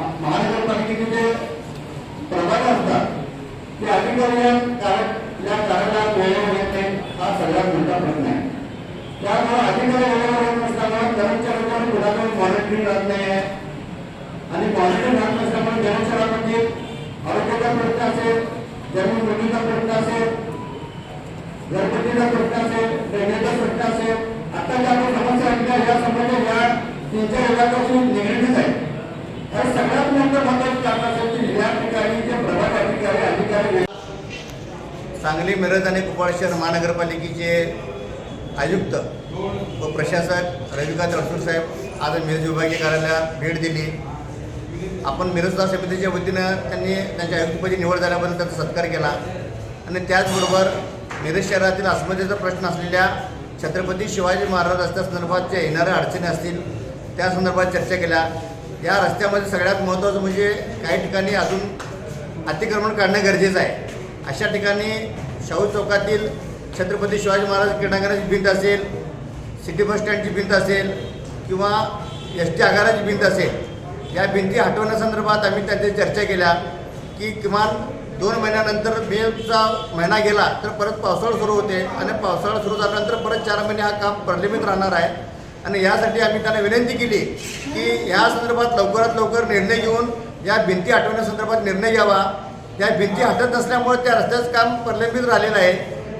म- महानगरपालिकेचे जे प्रभाग असतात ते अधिकारी या कार्याला वेळेवर येत नाही हा सगळ्यात मोठा प्रश्न आहे. त्यामुळे अधिकारी वेळेवर येत नसल्यामुळे कर्मचाऱ्यांवर कुणाकडे मॉनिटरिंग राहत नाही आहे. आणि मॉनिटरिंग राहत नसल्यामुळे जनशहरामध्ये आरोग्याचा प्रश्न असेल जमीन मुलीचा प्रश्न असेल घरगुतीचा प्रश्न असेल ड्रेनेजचा प्रश्न असेल आता ज्या आपण समस्या ऐकल्या या समस्या या तीन चार इलाकाशी निगडीत आहे सगळ्यात मोठं या ठिकाणी जे प्रभाग अधिकारी अधिकारी सांगली मिरज आणि कुपवाड शहर महानगरपालिकेचे आयुक्त व प्रशासक रविकांत रणसूर साहेब आज मिरज विभागीय कार्यालयात भेट दिली. आपण मिरजदार समितीच्या वतीनं त्यांनी त्यांच्या आयुक्तपदी निवड झाल्याबद्दल त्यांचा सत्कार केला. आणि त्याचबरोबर मिरज शहरातील अस्मितेचा प्रश्न असलेल्या छत्रपती शिवाजी महाराज रस्त्यासंदर्भात जे येणाऱ्या अडचणी असतील त्या संदर्भात चर्चा केल्या. या रस्त्यामध्ये सगळ्यात महत्त्वाचं म्हणजे काही ठिकाणी अजून अतिक्रमण काढणं गरजेचं आहे. अशा ठिकाणी शाहू चौकातील छत्रपती शिवाजी महाराज क्रीडांगणाची भिंत असेल सिटी बस स्टँडची भिंत असेल किंवा एस टी आगाराची भिंत असेल या भिंती हटवण्यासंदर्भात आम्ही त्यांची चर्चा केल्या की किमान दोन महिन्यानंतर मेचा महिना गेला तर परत पावसाळा सुरू होते आणि पावसाळा सुरू झाल्यानंतर परत चार महिने हा काम प्रलंबित राहणार आहे. आणि यासाठी आम्ही त्यांना विनंती केली की या संदर्भात लवकरात लवकर निर्णय घेऊन या भिंती हटवण्यासंदर्भात निर्णय घ्यावा. या भिंती हटत नसल्यामुळे त्या रस्त्याचं काम प्रलंबित राहिलेलं आहे.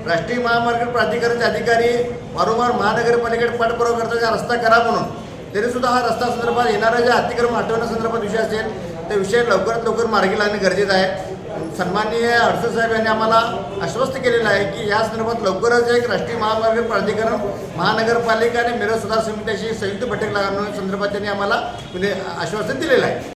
राष्ट्रीय महामार्ग प्राधिकरणचे अधिकारी वारंवार महानगरपालिकेकडे पाठपुरावा करतात हा रस्ता करा म्हणून. तरीसुद्धा हा रस्ता संदर्भात येणारा जे अतिक्रमण हटवण्यासंदर्भात विषय असेल ते विषय लवकरात लवकर मार्गी लागणे गरजेचं आहे. सन्माननीय अडसूळ साहेब यांनी आम्हाला आश्वस्त केलेलं आहे की या संदर्भात लवकरच एक राष्ट्रीय महामार्ग प्राधिकरण महानगरपालिका आणि मिरज सुधार समितीशी संयुक्त बैठक लागण्यासंदर्भात त्यांनी आम्हाला म्हणजे आश्वासन दिलेलं आहे.